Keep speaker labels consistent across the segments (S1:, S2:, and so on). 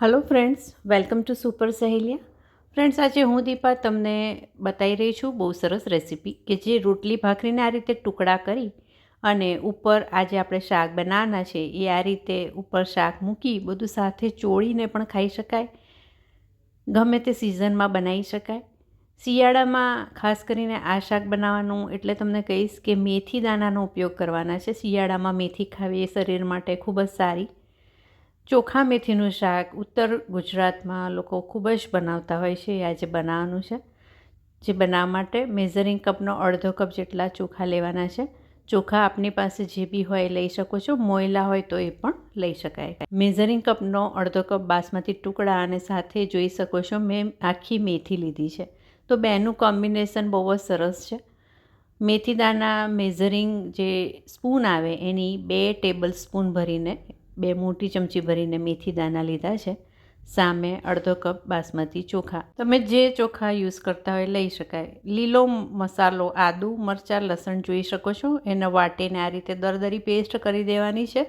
S1: Hello friends welcome to super Saheliya friends આજે હું દીપા તમને બતાવી રહી છું બહુ સરસ રેસીપી કે જે રોટલી ભાખરીને આ રીતે ટુકડા કરી અને ઉપર આજે આપણે શાક બનાવવાના છે. એ આ રીતે ઉપર શાક મૂકી બધું સાથે ચોળીને પણ ખાઈ શકાય. ગમે તે સિઝનમાં બનાવી શકાય. શિયાળામાં ખાસ કરીને આ શાક બનાવવાનું એટલે તમને કહીશ કે મેથી દાણાનો ઉપયોગ કરવાના છે. શિયાળામાં મેથી ખાવી એ શરીર માટે ખૂબ જ સારી. ચોખા મેથીનું શાક ઉત્તર ગુજરાતમાં લોકો ખૂબ જ બનાવતા હોય છે, એ આજે બનાવવાનું છે. જે બનાવવા માટે મેઝરિંગ કપનો અડધો કપ જેટલા ચોખા લેવાના છે. ચોખા આપની પાસે જે બી હોય લઈ શકો છો, મોયલા હોય તો એ પણ લઈ શકાય. મેઝરિંગ કપનો અડધો કપ બાસમતી ટુકડા અને સાથે જોઈ શકો છો, મેં આખી મેથી લીધી છે. તો બેનું કોમ્બિનેશન બહુ જ સરસ છે. મેથીદાના મેઝરિંગ જે સ્પૂન આવે એની બે ટેબલ સ્પૂન ભરીને બે મોટી ચમચી ભરીને મેથી દાણા લીધા છે. સામે અડધો કપ બાસમતી ચોખા. તમે જે ચોખા યુઝ કરતા હોય લઈ શકાય. લીલો મસાલો, આદુ, મરચાં, લસણ જોઈ શકો છો. એને વાટીને આ રીતે દરદરી પેસ્ટ કરી દેવાની છે.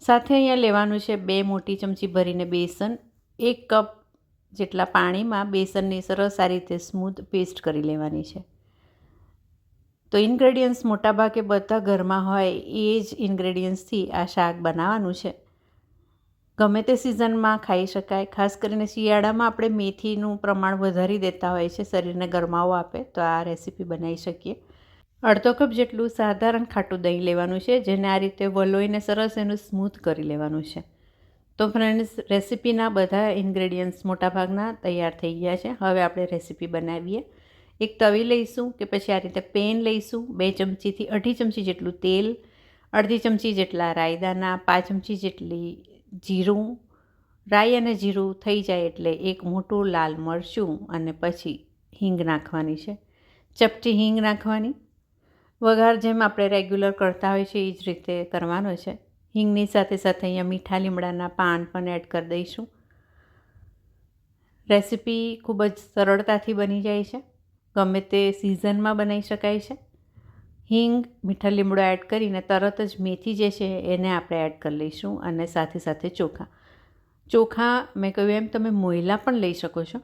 S1: સાથે અહીંયા લેવાનું છે બે મોટી ચમચી ભરીને બેસન. એક કપ જેટલા પાણીમાં બેસનની સરસ આ રીતે સ્મૂથ પેસ્ટ કરી લેવાની છે. તો ઇન્ગ્રેડિયન્ટ્સ મોટાભાગે બધા ઘરમાં હોય એ જ ઇન્ગ્રેડિયન્ટ્સથી આ શાક બનાવવાનું છે. ગમે તે સિઝનમાં ખાઈ શકાય. ખાસ કરીને શિયાળામાં આપણે મેથીનું પ્રમાણ વધારી દેતા હોય છે, શરીરને ગરમાવો આપે, તો આ રેસીપી બનાવી શકીએ. અડધો કપ જેટલું સાધારણ ખાટું દહીં લેવાનું છે, જેને આ રીતે વલોઈને સરસ એનું સ્મૂથ કરી લેવાનું છે. તો ફ્રેન્ડ્સ રેસીપીના બધા ઇન્ગ્રેડિયન્ટ્સ મોટાભાગના તૈયાર થઈ ગયા છે. હવે આપણે રેસીપી બનાવીએ. એક તવી લઈશું કે પછી આ રીતે પેન લઈશું, બે ચમચીથી અઢી ચમચી જેટલું તેલ, અડધી ચમચી જેટલા રાયદાના, પાંચ ચમચી જેટલી જીરું. રાઈ અને જીરું થઈ જાય એટલે એક મોટું લાલ મરચું અને પછી હિંગ નાખવાની છે. ચપટી હિંગ નાખવાની. વઘાર જેમ આપણે રેગ્યુલર કરતા હોય છે, એ જ રીતે કરવાનો છે. હિંગની સાથે સાથે અહીંયા મીઠા લીમડાના પાન પણ એડ કરી દઈશું. રેસીપી ખૂબ જ સરળતાથી બની જાય છે. ગમે તે સિઝનમાં બનાવી શકાય છે. હિંગ, મીઠા લીમડો એડ કરીને તરત જ મેથી જે છે એને આપણે એડ કરી લઈશું અને સાથે સાથે ચોખા. ચોખા મેં કહ્યું એમ તમે મોયલા પણ લઈ શકો છો.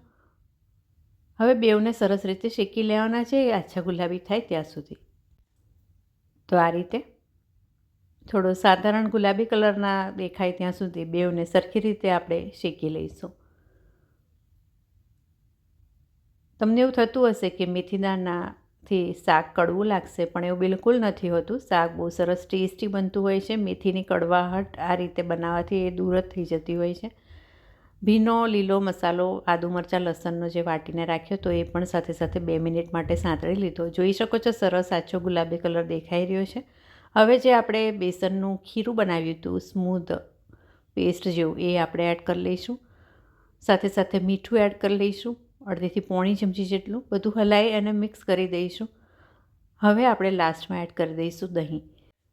S1: હવે બેવને સરસ રીતે શેકી લેવાના છે, એ આછા ગુલાબી થાય ત્યાં સુધી. તો આ રીતે થોડો સાધારણ ગુલાબી કલરના દેખાય ત્યાં સુધી બેવને સરખી રીતે આપણે શેકી લઈશું. તમને એવું થતું હશે કે મેથીદાનાથી શાક કડવું લાગશે, પણ એવું બિલકુલ નથી હોતું. શાક બહુ સરસ ટેસ્ટી બનતું હોય છે. મેથીની કડવાહટ આ રીતે બનાવવાથી એ દૂર જ થઈ જતી હોય છે. ભીનો, લીલો મસાલો, આદુ મરચાં, લસણનો જે વાટીને રાખ્યો તો એ પણ સાથે સાથે બે મિનિટ માટે સાંતળી લીધો. જોઈ શકો છો સરસ આછો ગુલાબી કલર દેખાઈ રહ્યો છે. હવે જે આપણે બેસનનું ખીરું બનાવ્યું હતું, સ્મૂધ પેસ્ટ જેવું, એ આપણે એડ કરી લઈશું. સાથે સાથે મીઠું એડ કરી લઈશું. અડધીથી પોણી ચમચી જેટલું બધું હલાવી અને મિક્સ કરી દઈશું. હવે આપણે લાસ્ટમાં એડ કરી દઈશું દહીં.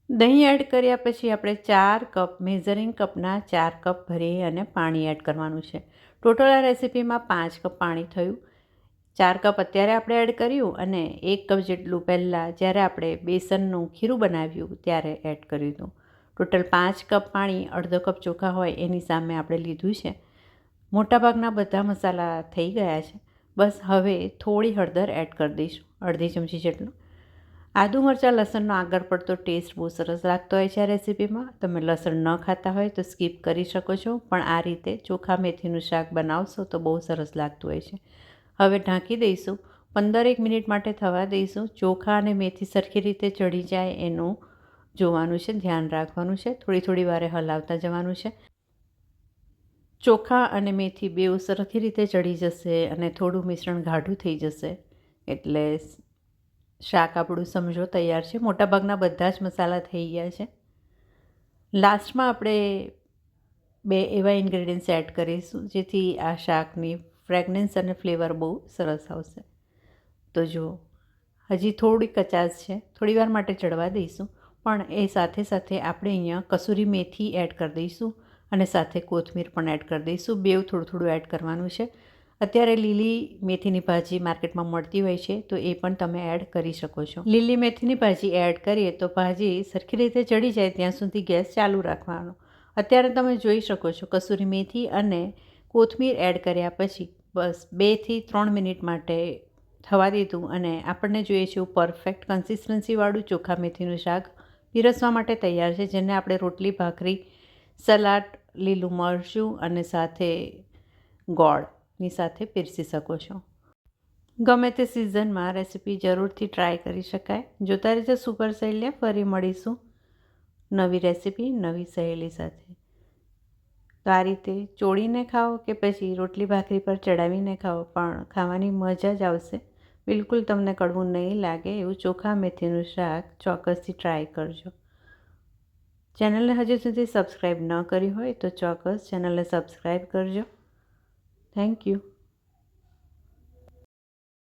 S1: દહીં એડ કર્યા પછી આપણે ચાર કપ મેઝરિંગ કપના ચાર કપ ભરી અને પાણી એડ કરવાનું છે. ટોટલ આ રેસીપીમાં પાંચ કપ પાણી થયું. ચાર કપ અત્યારે આપણે એડ કર્યું અને એક કપ જેટલું પહેલાં જ્યારે આપણે બેસનનું ખીરું બનાવ્યું ત્યારે એડ કર્યું હતું. ટોટલ પાંચ કપ પાણી, અડધો કપ ચોખા હોય એની સામે આપણે લીધું છે. મોટાભાગના બધા મસાલા થઈ ગયા છે. બસ હવે થોડી હળદર એડ કરી દઈશું, અડધી ચમચી જેટલું. આદુ મરચાં, લસણનો આગળ પડતો ટેસ્ટ બહુ સરસ લાગતો હોય છે આ રેસીપીમાં. તમે લસણ ન ખાતા હોય તો સ્કીપ કરી શકો છો, પણ આ રીતે ચોખા, મેથીનું શાક બનાવશો તો બહુ સરસ લાગતું હોય છે. હવે ઢાંકી દઈશું પંદર એક મિનિટ માટે થવા દઈશું. ચોખા અને મેથી સરખી રીતે ચડી જાય એનું જોવાનું છે, ધ્યાન રાખવાનું છે. થોડી થોડી વારે હલાવતા જવાનું છે. ચોખા અને મેથી બેઉ સરખી રીતે ચડી જશે અને થોડું મિશ્રણ ગાઢું થઈ જશે. એટલે શાક આપણું સમજો તૈયાર છે. મોટાભાગના બધા જ મસાલા થઈ ગયા છે. લાસ્ટમાં આપણે બે એવા ઇન્ગ્રેડિયન્ટ્સ એડ કરીશું, જેથી આ શાકની ફ્રેગનન્સ અને ફ્લેવર બહુ સરસ આવશે. તો જો હજી થોડી કચાશ છે. થોડી વાર માટે ચડવા દઈશું. પણ એ સાથે સાથે આપણે અહીંયા કસૂરી મેથી એડ કરી દઈશું. અને સાથે કોથમીર પણ એડ કરી દઈશું. બેવ થોડું થોડું એડ કરવાનું છે. અત્યારે લીલી મેથીની ભાજી માર્કેટમાં મળતી હોય છે, તો એ પણ તમે એડ કરી શકો છો. લીલી મેથીની ભાજી એડ કરીએ તો ભાજી સરખી રીતે ચડી જાય ત્યાં સુધી ગેસ ચાલુ રાખવાનો. અત્યારે તમે જોઈ શકો છો કસૂરી મેથી અને કોથમીર એડ કર્યા પછી બસ બેથી ત્રણ મિનિટ માટે થવા દીધું અને આપણને જોઈએ છે પરફેક્ટ કન્સિસ્ટન્સીવાળું ચોખા મેથીનું શાક પીરસવા માટે તૈયાર છે, જેને આપણે રોટલી, ભાખરી સલાડ, લીલું મરચું અને સાથે ગોળની સાથે પીરસી શકો છો. ગમે તે સિઝનમાં રેસીપી જરૂરથી ટ્રાય કરી શકાય. જોતા રીતે સુપર શૈલ્ય ફરી મળીશું નવી રેસીપી, નવી સહેલી સાથે. તો આ રીતે ચોળીને ખાઓ કે પછી રોટલી ભાખરી પર ચડાવીને ખાઓ, પણ ખાવાની મજા જ આવશે. બિલકુલ તમને કડવું નહીં લાગે એવું ચોખા, મેથીનું શાક ચોક્કસથી ટ્રાય કરજો. ચેનલને હજુ સુધી સબસ્ક્રાઈબ ન કરી હોય તો ચોક્કસ ચેનલને સબસ્ક્રાઈબ કરજો. Thank you